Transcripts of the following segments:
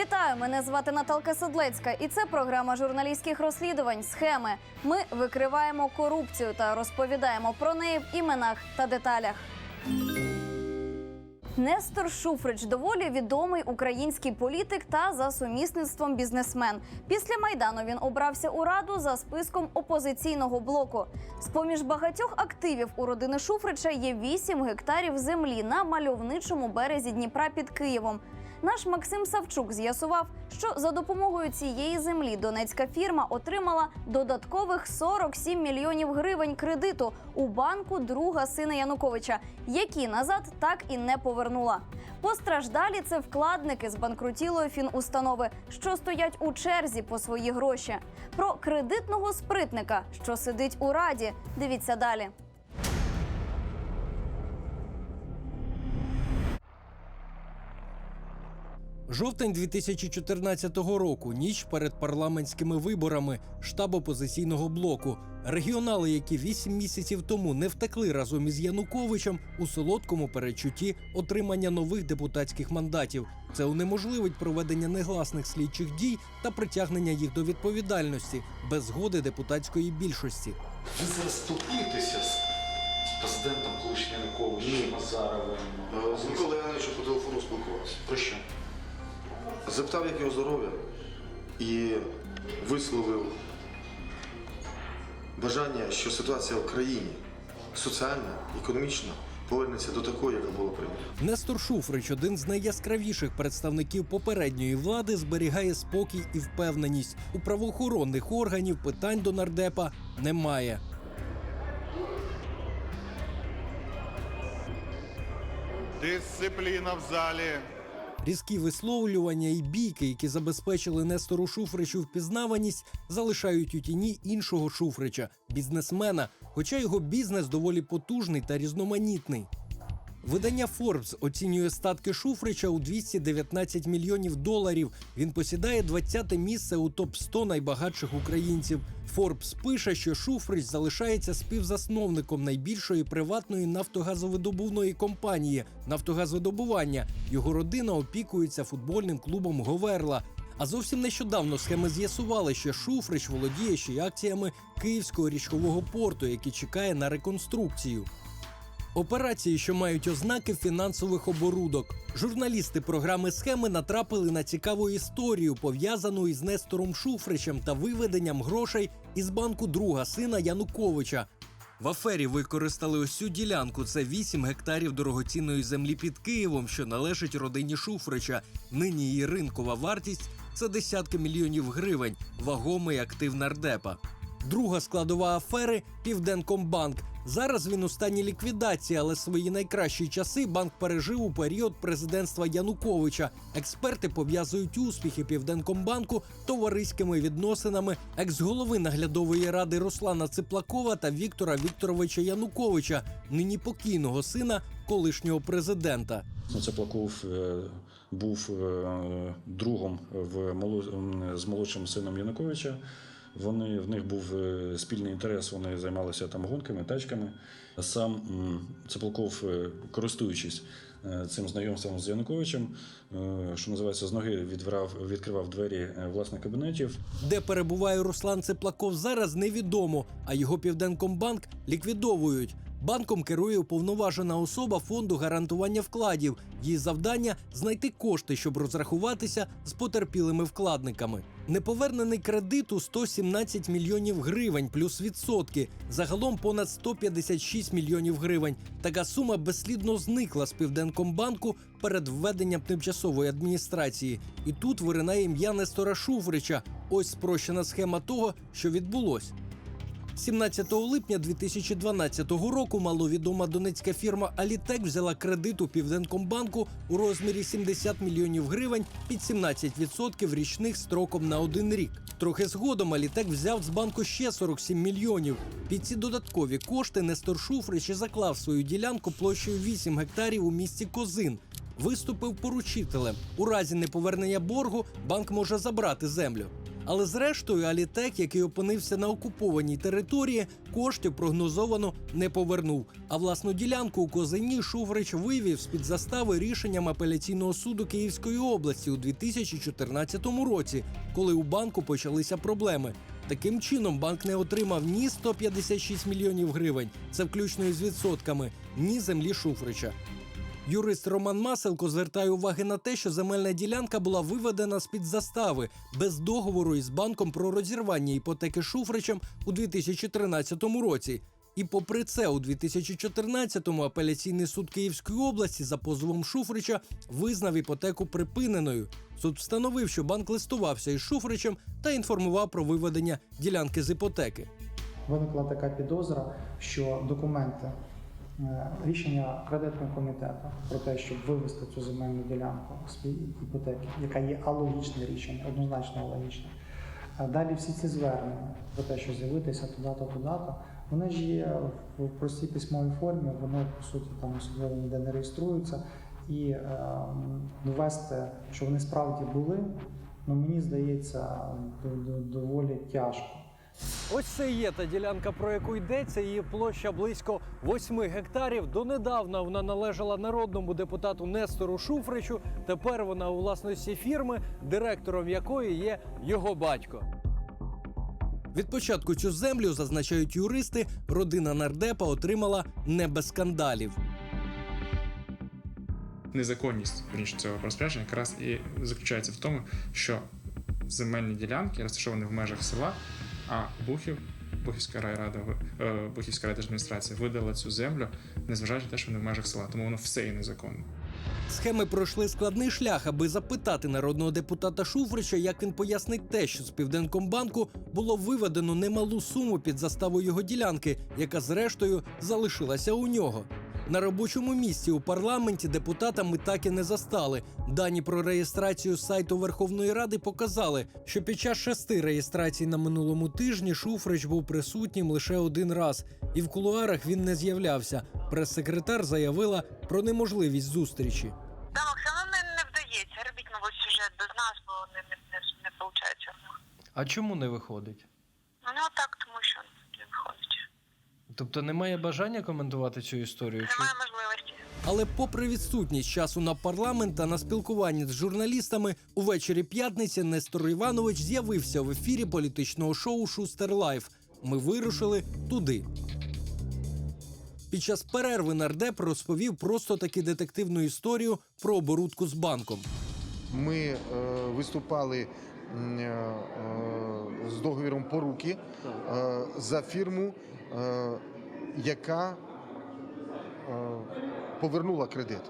Вітаю! Мене звати Наталка Седлецька, і це програма журналістських розслідувань Схеми. Ми викриваємо корупцію та розповідаємо про неї в іменах та деталях. Нестор Шуфрич доволі відомий український політик та за сумісництвом бізнесмен. Після майдану він обрався у раду за списком опозиційного блоку. З поміж багатьох активів у родини Шуфрича є 8 гектарів землі на мальовничому березі Дніпра під Києвом. Наш Максим Савчук з'ясував, що за допомогою цієї землі донецька фірма отримала додаткових 47 мільйонів гривень кредиту у банку друга сина Януковича, які назад так і не повернула. Постраждалі це вкладники з банкрутілої фінустанови, що стоять у черзі по свої гроші. Про кредитного спритника, що сидить у раді. Дивіться далі. Жовтень 2014 року, ніч перед парламентськими виборами, штаб опозиційного блоку. Регіонали, які вісім місяців тому не втекли разом із Януковичем у солодкому перечутті отримання нових депутатських мандатів. Це унеможливить проведення негласних слідчих дій та притягнення їх до відповідальності без згоди депутатської більшості. Ви зараз спілкуєтеся з президентом колишнім Януковичем Назаровим? Е, З Миколою по телефону спілкувався. Про що? Запитав, як його здоров'я, і висловив бажання, що ситуація в країні соціальна, економічна повернеться до такої, яка була при ній. Нестор Шуфрич, один з найяскравіших представників попередньої влади, зберігає спокій і впевненість. У правоохоронних органів питань до нардепа немає. Дисципліна в залі. Різкі висловлювання і бійки, які забезпечили Нестору Шуфричу впізнаваність, залишають у тіні іншого Шуфрича, бізнесмена, хоча його бізнес доволі потужний та різноманітний. Видання Forbes оцінює статки Шуфрича у 219 мільйонів доларів. Він посідає 20-те місце у топ 100 найбагатших українців. Forbes пише, що Шуфрич залишається співзасновником найбільшої приватної нафтогазовидобувної компанії Нафтогазвидобування. Його родина опікується футбольним клубом Говерла. А зовсім нещодавно схеми з'ясували, що Шуфрич володіє ще й акціями Київського річкового порту, який чекає на реконструкцію. Операції, що мають ознаки фінансових оборудок. Журналісти програми схеми натрапили на цікаву історію, пов'язану із Нестором Шуфричем та виведенням грошей із банку друга сина Януковича. В афері використали цю ділянку. Це 8 гектарів дорогоцінної землі під Києвом, що належить родині Шуфрича. Нині її ринкова вартість це десятки мільйонів гривень, вагомий актив нардепа. Друга складова афери Південкомбанк. Зараз він у стані ліквідації, але свої найкращі часи банк пережив у період президентства Януковича. Експерти пов'язують успіхи Південкомбанку товариськими відносинами екс-голови наглядової ради Руслана Циплакова та Віктора Вікторовича Януковича, нині покійного сина колишнього президента. Цеплаков е, був е, другом в з молодшим сином Януковича. Вони в них був е, спільний інтерес. Вони займалися там гонками, тачками. Сам Цеплков, е, користуючись е, цим знайомством з Януковичем, що називається, з ноги відврав, відкривав двері власних кабінетів. Де перебуває Руслан Цеплаков зараз невідомо, а його Південкомбанк ліквідовують. Банком керує уповноважена особа фонду гарантування вкладів. Її завдання знайти кошти, щоб розрахуватися з потерпілими вкладниками. Неповернений кредит у 117 мільйонів гривень плюс відсотки. Загалом понад 156 мільйонів гривень. Така сума безслідно зникла з Південкомбанку перед введенням тимчасової адміністрації. І тут виринає ім'я Нестора Шуфрича. Ось спрощена схема того, що відбулось. 17 липня 2012 року маловідома донецька фірма Алітек взяла кредит у Південкомбанку у розмірі 70 мільйонів гривень під 17% річних строком на один рік. Трохи згодом Алітек взяв з банку ще 47 мільйонів. Під ці додаткові кошти Нестор Шуфрич заклав свою ділянку площею 8 гектарів у місті Козин. Виступив поручителем. У разі неповернення боргу банк може забрати землю. Але зрештою, Алітек, який опинився на окупованій території, коштів прогнозовано не повернув. А власну ділянку у Козині Шуфрич вивів з під застави рішенням апеляційного суду Київської області у 2014 році, коли у банку почалися проблеми. Таким чином, банк не отримав ні 156 мільйонів гривень, це включно із відсотками, ні землі Шуфрича. Юрист Роман Маселко звертає уваги на те, що земельна ділянка була виведена з під застави без договору із банком про розірвання іпотеки Шуфричем у 2013 році. І попри це, у 2014-му апеляційний суд Київської області за позовом Шуфрича визнав іпотеку припиненою. Суд встановив, що банк листувався із Шуфричем та інформував про виведення ділянки з іпотеки. Виникла така підозра, що документи рішення кредитного комітету про те, щоб вивести цю земельну ділянку з іпотеки, яка є алогічне рішення, однозначно алогічне. Далі всі ці звернення про те, що з'явитися туди-то, туди-то, вони ж є в простій письмовій формі, вони по суті там особливо ніде не реєструються. І е, довести, що вони справді були, ну мені здається, до- до- доволі тяжко. Ось це є та ділянка, про яку йдеться. Її площа близько 8 гектарів. Донедавна вона належала народному депутату Нестору Шуфричу. Тепер вона у власності фірми, директором якої є його батько. Від початку цю землю, зазначають юристи, родина нардепа отримала не без скандалів. незаконність вірніше, цього розпорядження якраз і заключається в тому, що земельні ділянки розташовані в межах села, а Бухів, Бухівська райрада, е, Бухівська райдержадміністрація видала цю землю, незважаючи на те, що вони в межах села, тому воно все є незаконно. Схеми пройшли складний шлях, аби запитати народного депутата Шуфрича, як він пояснить те, що з Південкомбанку було виведено немалу суму під заставу його ділянки, яка зрештою залишилася у нього. На робочому місці у парламенті депутата ми так і не застали. Дані про реєстрацію сайту Верховної Ради показали, що під час шести реєстрацій на минулому тижні Шуфрич був присутнім лише один раз, і в кулуарах він не з'являвся. Прес-секретар заявила про неможливість зустрічі. Да, ну не, не вдається. Робіть, мабуть, сюжет без нас, бо не, не, не, не виходить. А чому не виходить? Ну, не отак, тому що не виходить. Тобто немає бажання коментувати цю історію? Немає можливості. Але, попри відсутність часу на парламент та на спілкування з журналістами, увечері п'ятниці Нестор Іванович з'явився в ефірі політичного шоу Шустер Лайф. Ми вирушили туди. Під час перерви нардеп розповів просто таки детективну історію про оборудку з банком. Ми е, виступали з договіром поруки е, за фірму, е, яка е, повернула кредит.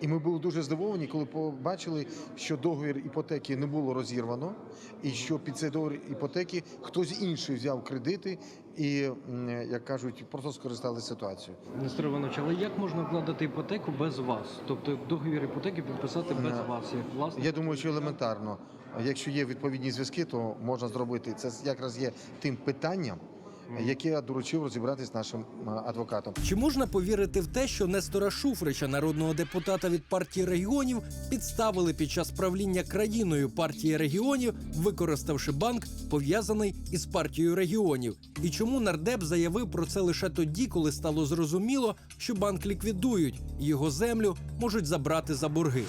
І ми були дуже здивовані, коли побачили, що договір іпотеки не було розірвано, і що під цей договір іпотеки хтось інший взяв кредити і, як кажуть, просто скористалися ситуацією. Нестор Іванович, але як можна вкладати іпотеку без вас? Тобто договір іпотеки підписати без Е, вас, як власник? Я думаю, що елементарно. Якщо є відповідні зв'язки, то можна зробити це якраз є тим питанням, яке я доручив розібратись нашим е, адвокатом. Чи можна повірити в те, що Нестора Шуфрича, народного депутата від партії регіонів, підставили під час правління країною партії регіонів, використавши банк, пов'язаний із партією регіонів? І чому нардеп заявив про це лише тоді, коли стало зрозуміло, що банк ліквідують і його землю можуть забрати за борги?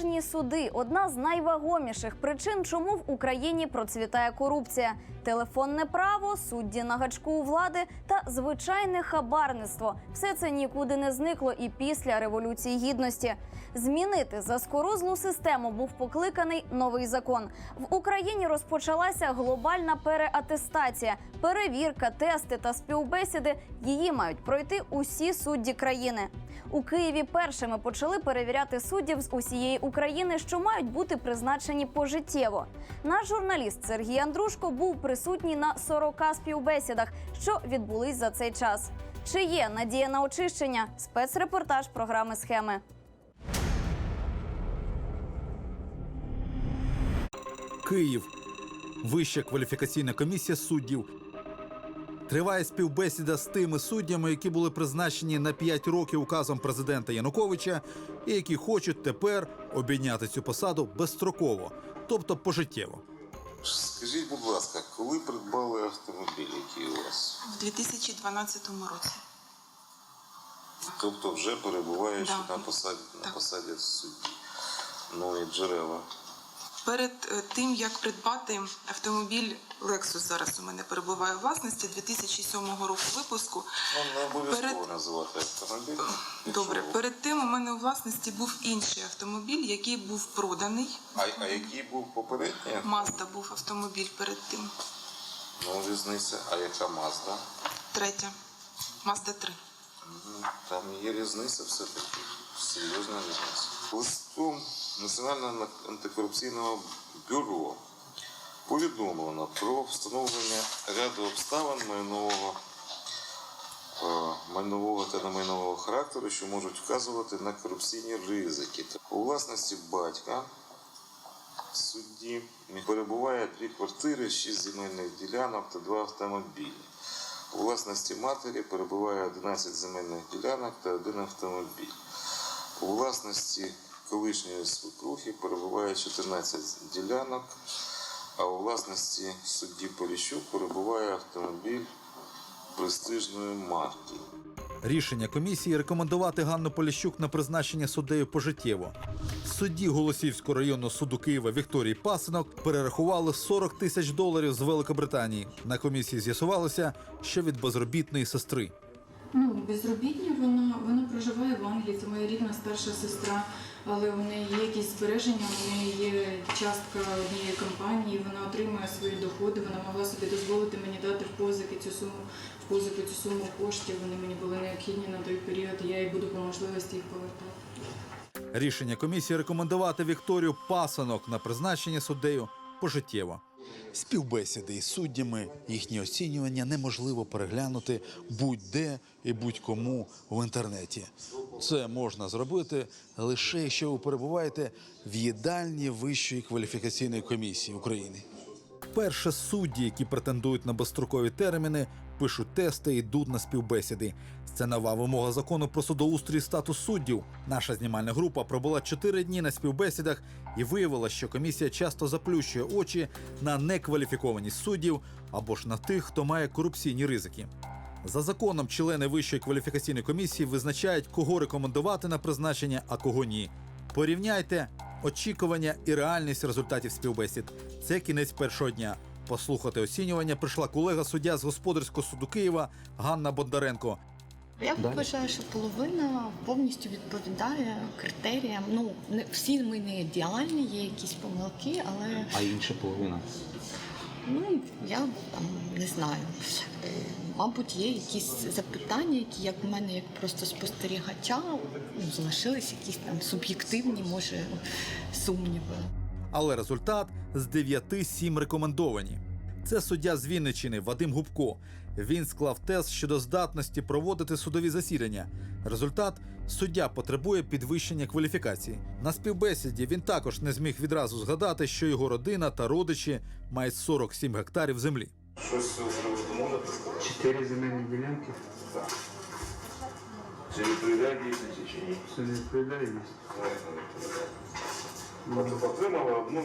Продажні суди одна з найвагоміших причин, чому в Україні процвітає корупція, телефонне право, судді на гачку у влади та звичайне хабарництво. Все це нікуди не зникло і після революції гідності. Змінити заскорузлу систему був покликаний новий закон. В Україні розпочалася глобальна переатестація, перевірка, тести та співбесіди. Її мають пройти усі судді країни. У Києві першими почали перевіряти суддів з усієї України, що мають бути призначені пожиттєво. Наш журналіст Сергій Андрушко був присутній на 40 співбесідах, що відбулись за цей час. Чи є надія на очищення? Спецрепортаж програми схеми. Київ. Вища кваліфікаційна комісія суддів. Триває співбесіда з тими суддями, які були призначені на 5 років указом президента Януковича, і які хочуть тепер обійняти цю посаду безстроково, тобто пожиттєво. Скажіть, будь ласка, коли придбали автомобіль, який у вас? В 2012 році. Тобто вже перебуваючи Да. на посаді на Так. посаді судді. Ну і джерела. Перед е, тим, як придбати автомобіль Lexus зараз у мене перебуває у власності 2007 року випуску. Ну, не обов'язково Перед- називати автомобіль. Добре, перед тим у мене у власності був інший автомобіль, який був проданий. А, а який був попередній? Mazda був автомобіль перед тим. Ну, різниця. А яка Мазда? Третя. Mazda 3. Мгм. Там є різниця все-таки. Серйозна різниця. Листом Національного антикорупційного бюро повідомлено про встановлення ряду обставин майнового, е, майнового та немайнового характеру, що можуть вказувати на корупційні ризики. У власності батька судді перебуває дві квартири, шість земельних ділянок та два автомобілі. У власності матері перебуває 11 земельних ділянок та один автомобіль. У власності колишньої свекрухи перебуває 14 ділянок, а у власності судді Поліщук перебуває автомобіль престижної марки. Рішення комісії рекомендувати Ганну Поліщук на призначення суддею пожиттєво. Судді Голосівського районного суду Києва Вікторії Пасинок перерахували 40 тисяч доларів з Великобританії. На комісії з'ясувалося, що від безробітної сестри. Ну, безробітня вона, вона проживає в Англії, це моя рідна старша сестра, але у неї є якісь збереження, у неї є частка однієї компанії, вона отримує свої доходи, вона могла собі дозволити мені дати в позики цю суму, в позику цю суму коштів. Вони мені були необхідні на той період, і я їй буду по можливості їх повертати. Рішення комісії рекомендувати Вікторію Пасанок на призначення суддею пожиттєво. Співбесіди із суддями, їхні оцінювання неможливо переглянути будь-де і будь-кому в інтернеті. Це можна зробити лише якщо ви перебуваєте в їдальні Вищої кваліфікаційної комісії України. Перше судді, які претендують на безстрокові терміни, пишуть тести і йдуть на співбесіди. Це нова вимога закону про судоустрій статус суддів. Наша знімальна група пробула чотири дні на співбесідах і виявила, що комісія часто заплющує очі на некваліфікованість суддів або ж на тих, хто має корупційні ризики. За законом, члени Вищої кваліфікаційної комісії визначають, кого рекомендувати на призначення, а кого ні. Порівняйте очікування і реальність результатів співбесід. Це кінець першого дня. Послухати оцінювання прийшла колега суддя з господарського суду Києва Ганна Бондаренко. Я вважаю, що половина повністю відповідає критеріям. Ну не всі ми не ідеальні, є якісь помилки, але А інша половина. Ну я там не знаю. Мабуть, є якісь запитання, які як в мене, як просто спостерігача, ну, залишились якісь там суб'єктивні, може, сумніви. Але результат з 9-7 рекомендовані. Це суддя з Вінничини Вадим Губко. Він склав тест щодо здатності проводити судові засідання. Результат суддя потребує підвищення кваліфікації. На співбесіді він також не зміг відразу згадати, що його родина та родичі мають 47 гектарів землі. Щось сказати? Чотири земельні ділянки. Чи відповідає дійсності чи ні? Це не відповідає Тобто отримала одну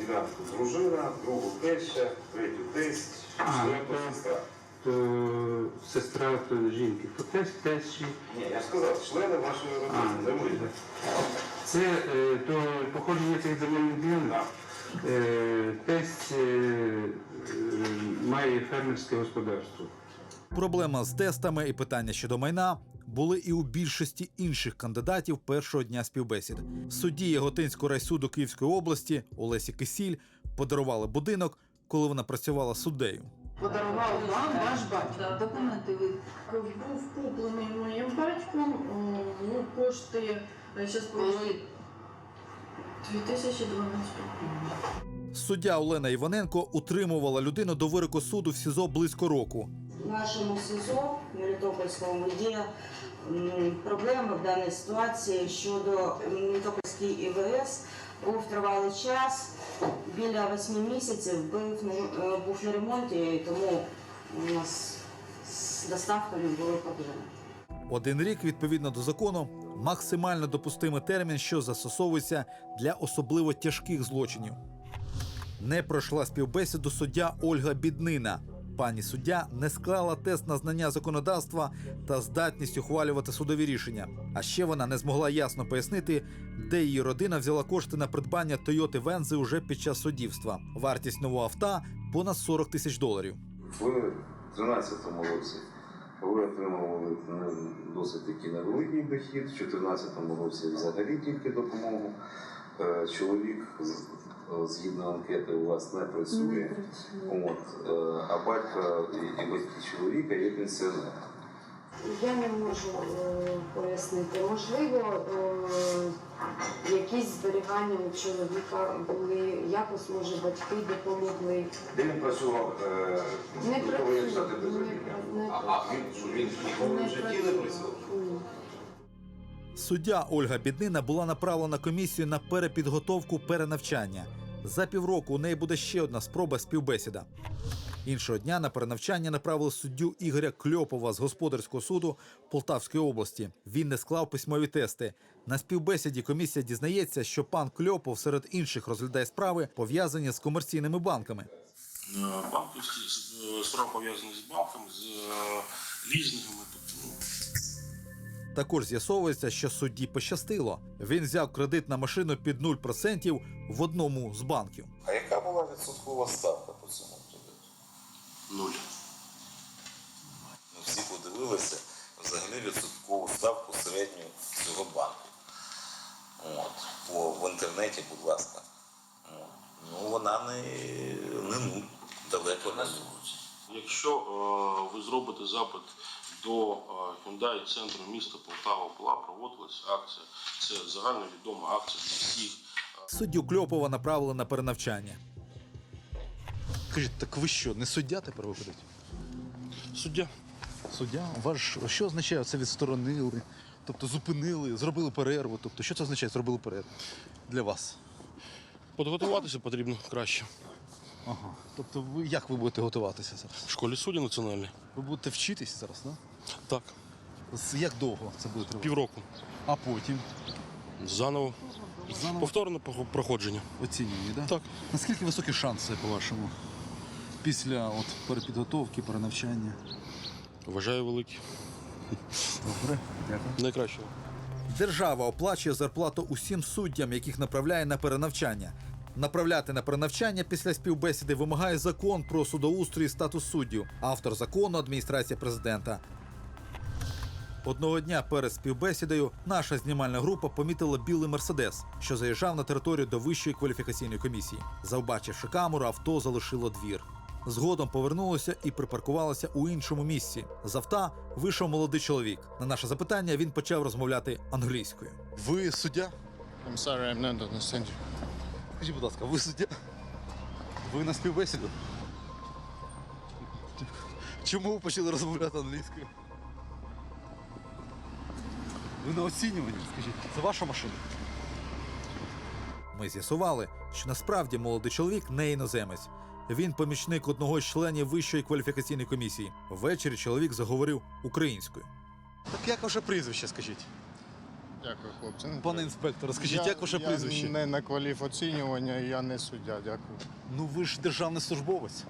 е, ділянку дружина, другу теща, третю тесть, четверту ну, сестра. То сестра то жінки, то теж тещі. Ні, я ж сказав, члени вашої родини, не ви. Це е, то походження цих земельних ділянок. Е, Тесть е, е, має фермерське господарство. Проблема з тестами і питання щодо майна були і у більшості інших кандидатів першого дня співбесід. Судді Яготинського райсуду Київської області Олесі Кисіль подарували будинок, коли вона працювала суддею. Подарував вам ваш батько. Документи ви був куплений моїм батьком. Ну, кошти зараз повинні 2012 Суддя Олена Іваненко утримувала людину до вироку суду в СІЗО близько року. В нашому СИЗО Мелітопольському є проблеми в даній ситуації щодо Мелітопольської ІВС. Був тривалий час, біля восьми місяців був, е, на ремонті, і тому у нас з доставками були проблеми. Один рік, відповідно до закону, максимально допустимий термін, що застосовується для особливо тяжких злочинів. Не пройшла співбесіду суддя Ольга Біднина. Пані суддя не склала тест на знання законодавства та здатність ухвалювати судові рішення. А ще вона не змогла ясно пояснити, де її родина взяла кошти на придбання Тойоти Вензи уже під час суддівства. Вартість нового авто понад 40 тисяч доларів. В 2013 році ви отримували досить таки невеликий дохід, в 2014 році взагалі тільки допомогу. Е, Чоловік, згідно анкети, у вас не працює. От, е, а батько і, і батьки чоловіка є пенсіонером. Я не можу е, пояснити. Можливо, е, якісь зберігання у чоловіка були, якось може батьки допомогли. Де він працював, е, Не до того, як працює. стати Не, безробітним? не А, а він, що він ніколи в житті не працював? Ні. Суддя Ольга Біднина була направлена комісію на перепідготовку перенавчання. За півроку у неї буде ще одна спроба співбесіда. Іншого дня на перенавчання направили суддю Ігоря Кльопова з господарського суду Полтавської області. Він не склав письмові тести. На співбесіді комісія дізнається, що пан Кльопов серед інших розглядає справи, пов'язані з комерційними банками. банківські е, справи пов'язані з банками, з е, лізингами. Ну, Також з'ясовується, що судді пощастило. Він взяв кредит на машину під 0% в одному з банків. А яка була відсоткова ставка по цьому кредиту? нуль. Ми всі подивилися взагалі відсоткову ставку середню цього банку. От. По, в інтернеті, будь ласка. От. Ну, вона не, не нуль, далеко не нуль. Якщо е, ви зробите запит до е, Hyundai центру міста Полтава, була проводилася акція. Це загальновідома акція для всіх. Суддю Кльопова направили на перенавчання. Скажіть, так ви що, не суддя тепер виходить? Суддя. Суддя? Ваш що означає це відсторонили? Тобто зупинили, зробили перерву. Тобто, що це означає зробили перерву для вас? Підготуватися потрібно краще. Ага. Тобто, ви як ви будете готуватися зараз? В школі судді національній. Ви будете вчитись зараз, так? Так. Да? Як довго це буде тривати? Півроку. А потім Заново. Заново? Повторне пох- проходження. оцінювані, так? Так. Наскільки високі шанси, по-вашому? Після от, перепідготовки, перенавчання? Вважаю великі. Добре, дякую. Найкраще. Держава оплачує зарплату усім суддям, яких направляє на перенавчання. Направляти на перенавчання після співбесіди вимагає закон про судоустрій і статус суддів, автор закону адміністрація президента. Одного дня перед співбесідою наша знімальна група помітила білий мерседес, що заїжджав на територію до вищої кваліфікаційної комісії. Завбачивши камеру, авто залишило двір. Згодом повернулося і припаркувалося у іншому місці. З авто вийшов молодий чоловік. На наше запитання він почав розмовляти англійською. Ви суддя? I'm sorry, I'm not understand you. Скажіть, будь ласка, ви суддя? Ви на співбесіду? Чому ви почали розмовляти англійською? Ви на оцінюванні, скажіть, це ваша машина? Ми з'ясували, що насправді молодий чоловік не іноземець. Він помічник одного з членів вищої кваліфікаційної комісії. Ввечері чоловік заговорив українською. Так як ваше прізвище, скажіть? Дякую, хлопці. Не Пане треба. інспектор, скажіть, Я- як ваше я прізвище? не на кваліфоцінювання, я не суддя, дякую. Ну ви ж державний службовець.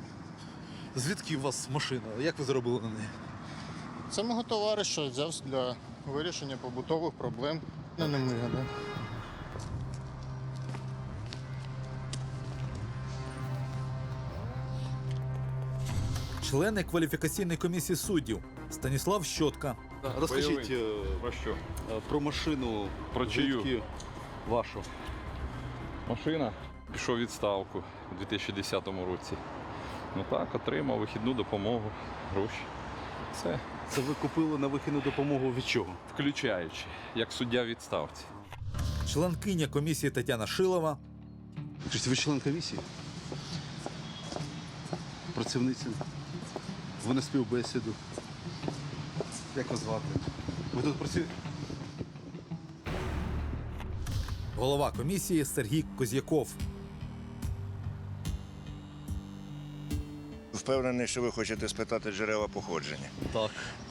Звідки у вас машина? Як ви заробили на неї? Це мого товариша взяв для вирішення побутових проблем. Не не моя, да? Члени кваліфікаційної комісії суддів Станіслав Щотка, Розкажіть е, Про що? е, про машину. Про чию? звідки Вашу. Машина. Пішов у відставку у 2010 році. Ну так, отримав вихідну допомогу, гроші. Все. Це ви купили на вихідну допомогу від чого? Включаючи, як суддя в відставці. членкиня комісії Тетяна Шилова, Скажіть, ви член комісії? Працівниця. Ви на співбесіду. Як вас звати? Ви тут працюєте? голова комісії Сергій Козяков. Впевнений, що ви хочете спитати джерела походження. Так.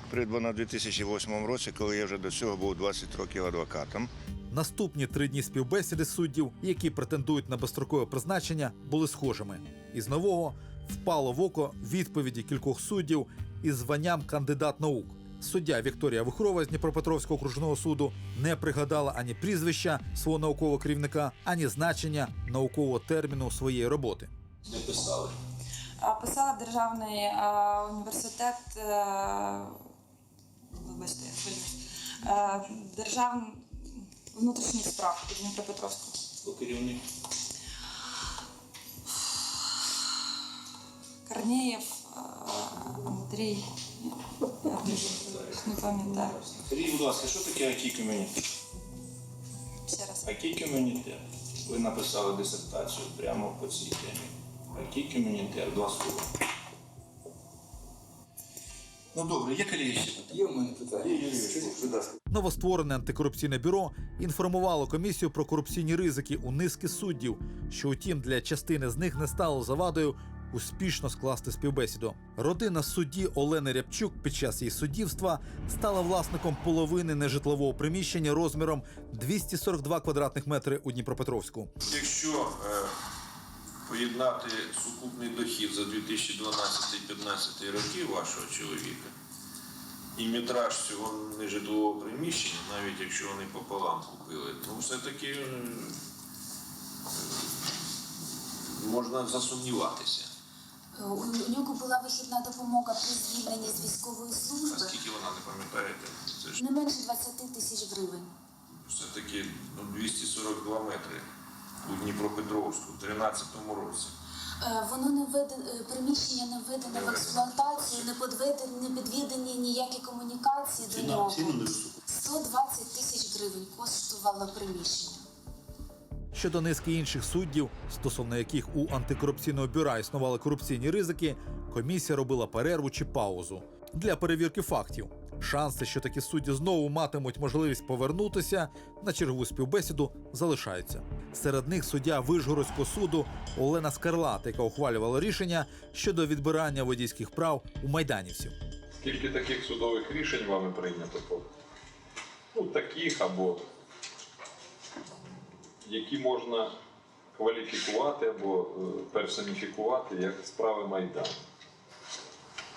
Придбано в 2008 році, коли я вже до цього був 20 років адвокатом. Наступні три дні співбесіди суддів, які претендують на безстрокове призначення, були схожими. Із нового впало в око відповіді кількох суддів із званням кандидат наук. Суддя Вікторія Вихрова з Дніпропетровського окружного суду не пригадала ані прізвища свого наукового керівника, ані значення наукового терміну своєї роботи. Не писали. А, Писала державний е, університет, е, вибачте, е, державний внутрішніх справ у Дніпропетровську. Керівник? Корнеєв, Андрій, я вже не пам'ятаю. Скажіть, будь ласка, що таке IT комунітет? Ще раз. IT комунітет. Ви написали дисертацію прямо по цій темі. IT комунітет, два слова. Ну добре, є колеги ще питання? Є в мене питання. Будь ласка. Новостворене антикорупційне бюро інформувало комісію про корупційні ризики у низки суддів, що утім для частини з них не стало завадою успішно скласти співбесіду. Родина судді Олени Рябчук під час її суддівства стала власником половини нежитлового приміщення розміром 242 квадратних метри у Дніпропетровську. Якщо е, поєднати сукупний дохід за 2012-2015 роки вашого чоловіка і метраж цього нежитлового приміщення, навіть якщо вони пополам купили, ну все-таки е, е, можна засумніватися. У нього була вихідна допомога при звільненні з військової служби Наскільки вона не пам'ятаєте, ж не менше 20 тисяч гривень. все-таки ну, 242 метри у Дніпропетровську в 2013 році. Е, Воно не введено, приміщення не введено в експлуатацію, не підведені, не підведені ніякі комунікації до нього. 120 тисяч гривень коштувало приміщення. Щодо низки інших суддів, стосовно яких у антикорупційного бюра існували корупційні ризики, комісія робила перерву чи паузу для перевірки фактів. Шанси, що такі судді знову матимуть можливість повернутися на чергову співбесіду, залишаються. Серед них суддя Вишгородського суду Олена Скарлат, яка ухвалювала рішення щодо відбирання водійських прав у майданівців. Скільки таких судових рішень вами прийнято? по- Ну, таких або які можна кваліфікувати або е, персоніфікувати як справи Майдану.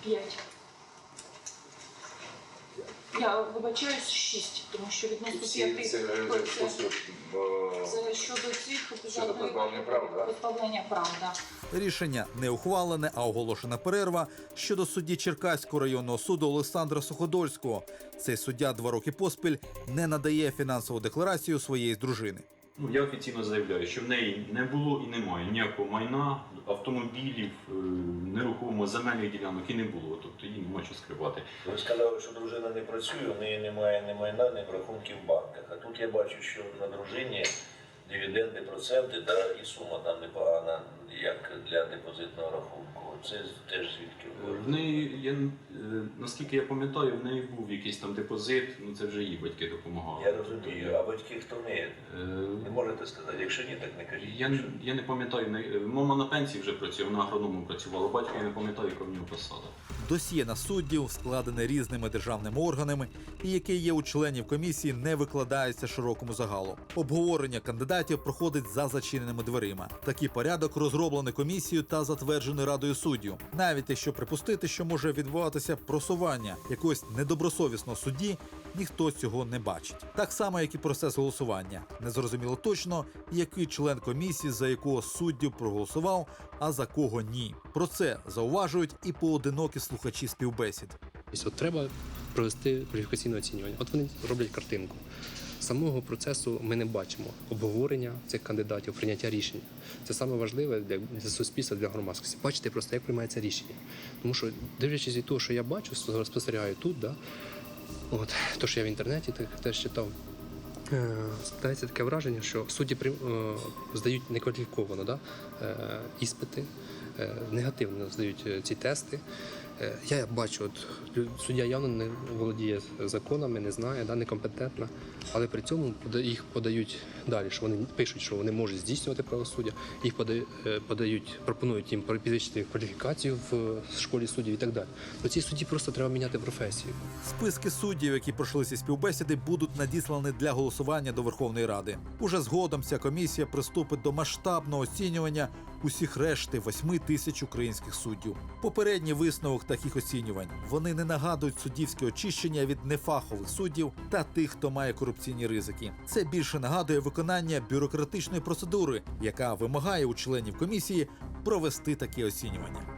П'ять. Я вибачаюсь шість, тому що відносно п'яти це, це щодо цих епізодів позбавлення прав. Да. Рішення не ухвалене, а оголошена перерва щодо судді Черкаського районного суду Олександра Суходольського. Цей суддя два роки поспіль не надає фінансову декларацію своєї дружини. Ну, я офіційно заявляю, що в неї не було і немає ніякого майна, автомобілів, е, нерухомого земельних ділянок і не було. Тобто їй нема що скривати. Ви сказали, що дружина не працює, в неї немає ні майна, ні рахунків в банках. А тут я бачу, що на дружині дивіденди, проценти, та і сума там непогана, як для депозитного рахунку. Це теж звідки? В неї, я, е, наскільки я пам'ятаю, в неї був якийсь там депозит, ну це вже її батьки допомагали. Я розумію, а батьки хто вміє? Е, Не можете сказати, якщо ні, так не кажіть. Я, не- я не пам'ятаю, не- е, мама на пенсії вже працює, вона агрономом працювала, батько я не пам'ятаю, яка в нього посада. Досьє на суддів, складене різними державними органами, і яке є у членів комісії, не викладається широкому загалу. Обговорення кандидатів проходить за зачиненими дверима. Такий порядок розроблений комісією та затверджений радою суддів. Навіть якщо припустити, що може відбуватися просування якогось недобросовісного судді, ніхто цього не бачить. Так само, як і процес голосування. Незрозуміло точно, який член комісії за якого суддів проголосував, а за кого ні. Про це зауважують і поодинокі слухачі співбесід. От треба провести кваліфікаційне оцінювання. От вони роблять картинку. Самого процесу ми не бачимо обговорення цих кандидатів, прийняття рішення. Це саме важливе для, для суспільства, для громадськості. Бачити просто, як приймається рішення. Тому що, дивлячись від того, що я бачу, спостерігаю тут, да, от, то, що я в інтернеті так, теж читав, е, складається таке враження, що судді при- е, здають некваліфіковано да, е, іспити, негативно здають ці тести. Е, Я бачу, от суддя явно не володіє законами, не знає, да, некомпетентна, але при цьому їх подають далі, що вони пишуть, що вони можуть здійснювати правосуддя, їх е, подають, пропонують їм підвищити кваліфікацію в е, школі суддів і так далі. То цій судді просто треба міняти професію. Списки суддів, які пройшли ці співбесіди, будуть надіслані для голосування до Верховної Ради. Уже згодом ця комісія приступить до масштабного оцінювання усіх решти 8 тисяч українських суддів. Попередній висновок таких оцінювань вони не нагадують суддівське очищення від нефахових суддів та тих, хто має корупційні ризики. Це більше нагадує виконання бюрократичної процедури, яка вимагає у членів комісії провести такі оцінювання.